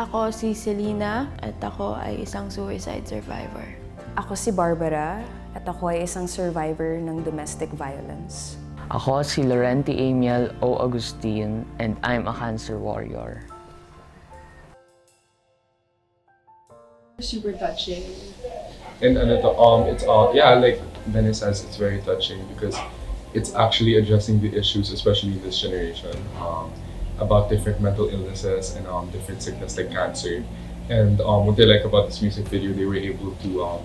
Ako si Selena at ako ay isang suicide survivor. Ako si Barbara at ako ay isang survivor ng domestic violence. Ako si Laurenti Amiel O. Agustin and I'm a cancer warrior. super touching. And ano to, um, it's uh, yeah, like Benny says, it's very touching because it's actually addressing the issues, especially this generation, um, about different mental illnesses and um, different sickness like cancer. And um, what they like about this music video, they were able to um,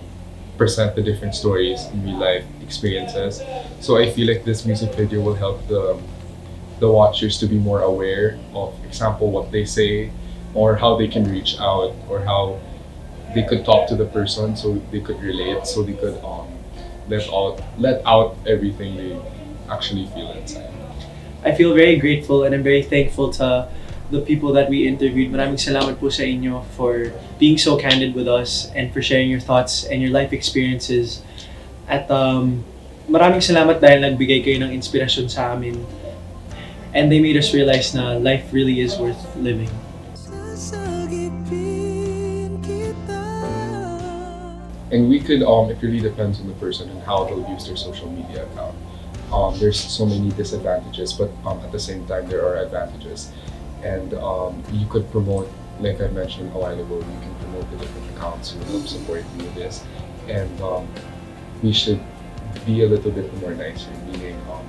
present the different stories in real life experiences. So I feel like this music video will help the the watchers to be more aware of, example, what they say, or how they can reach out, or how they could talk to the person so they could relate so they could um let out let out everything they actually feel inside. I feel very grateful and I'm very thankful to the people that we interviewed. Maraming salamat po sa inyo for being so candid with us and for sharing your thoughts and your life experiences. At um, maraming salamat dahil nagbigay kayo ng inspirasyon sa amin. And they made us realize na life really is worth living. And we could um it really depends on the person and how they'll use their social media account. Um, there's so many disadvantages, but um, at the same time there are advantages. And um, you could promote, like I mentioned a while ago, you can promote the different accounts who help support you with this. And um, we should be a little bit more nicer, meaning um,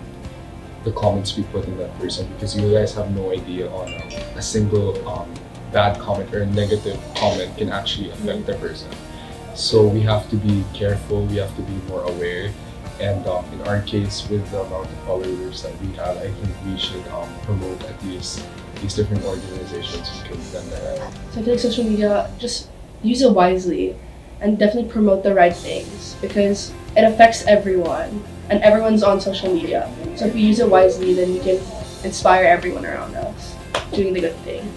the comments we put in that person because you guys have no idea on um, a single bad comment or a negative comment can actually affect the person. So we have to be careful, we have to be more aware. And um, in our case, with the amount of followers that we have, I think we should um, promote at least these different organizations who can send that. So I feel like social media, just use it wisely and definitely promote the right things because it affects everyone and everyone's on social media. So if we use it wisely, then we can inspire everyone around us doing the good thing.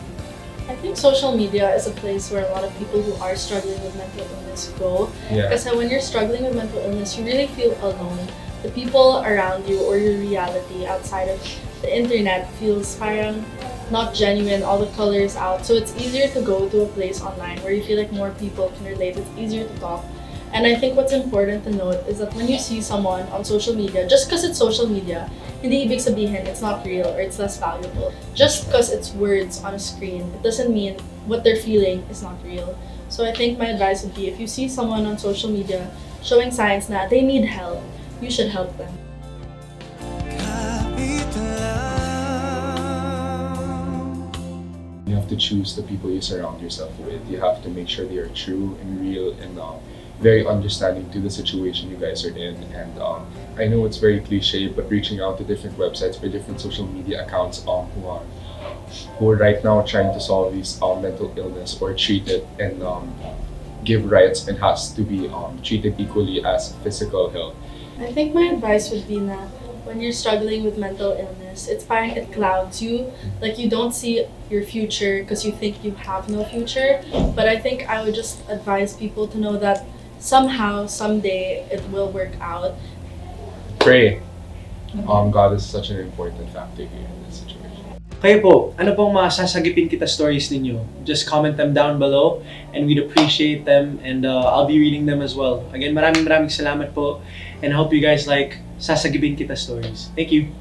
I think social media is a place where a lot of people who are struggling with mental illness go. Yeah. When you're struggling with mental illness, you really feel alone. The people around you or your reality outside of the internet feels parang not genuine, all the colors out. So it's easier to go to a place online where you feel like more people can relate. It's easier to talk. And I think what's important to note is that when you see someone on social media, just because it's social media, hindi ibig sabihin it's not real or it's less valuable. Just because it's words on a screen, it doesn't mean what they're feeling is not real. So I think my advice would be if you see someone on social media showing signs that they need help, you should help them. You have to choose the people you surround yourself with. You have to make sure they are true and real and um, very understanding to the situation you guys are in. And um, I know it's very cliche, but reaching out to different websites or different social media accounts um, who are who are right now trying to solve these um, mental illness or treat it and um, give rights and has to be um, treated equally as physical health. I think my advice would be that when you're struggling with mental illness, it's fine, it clouds you. Like you don't see your future because you think you have no future. But I think I would just advise people to know that somehow, someday, it will work out. Pray. Um, God is such an important factor here in this situation. Kayo po, ano pong mga sasagipin kita stories ninyo? Just comment them down below and we'd appreciate them and uh, I'll be reading them as well. Again, maraming maraming salamat po and hope you guys like sasagipin kita stories. Thank you!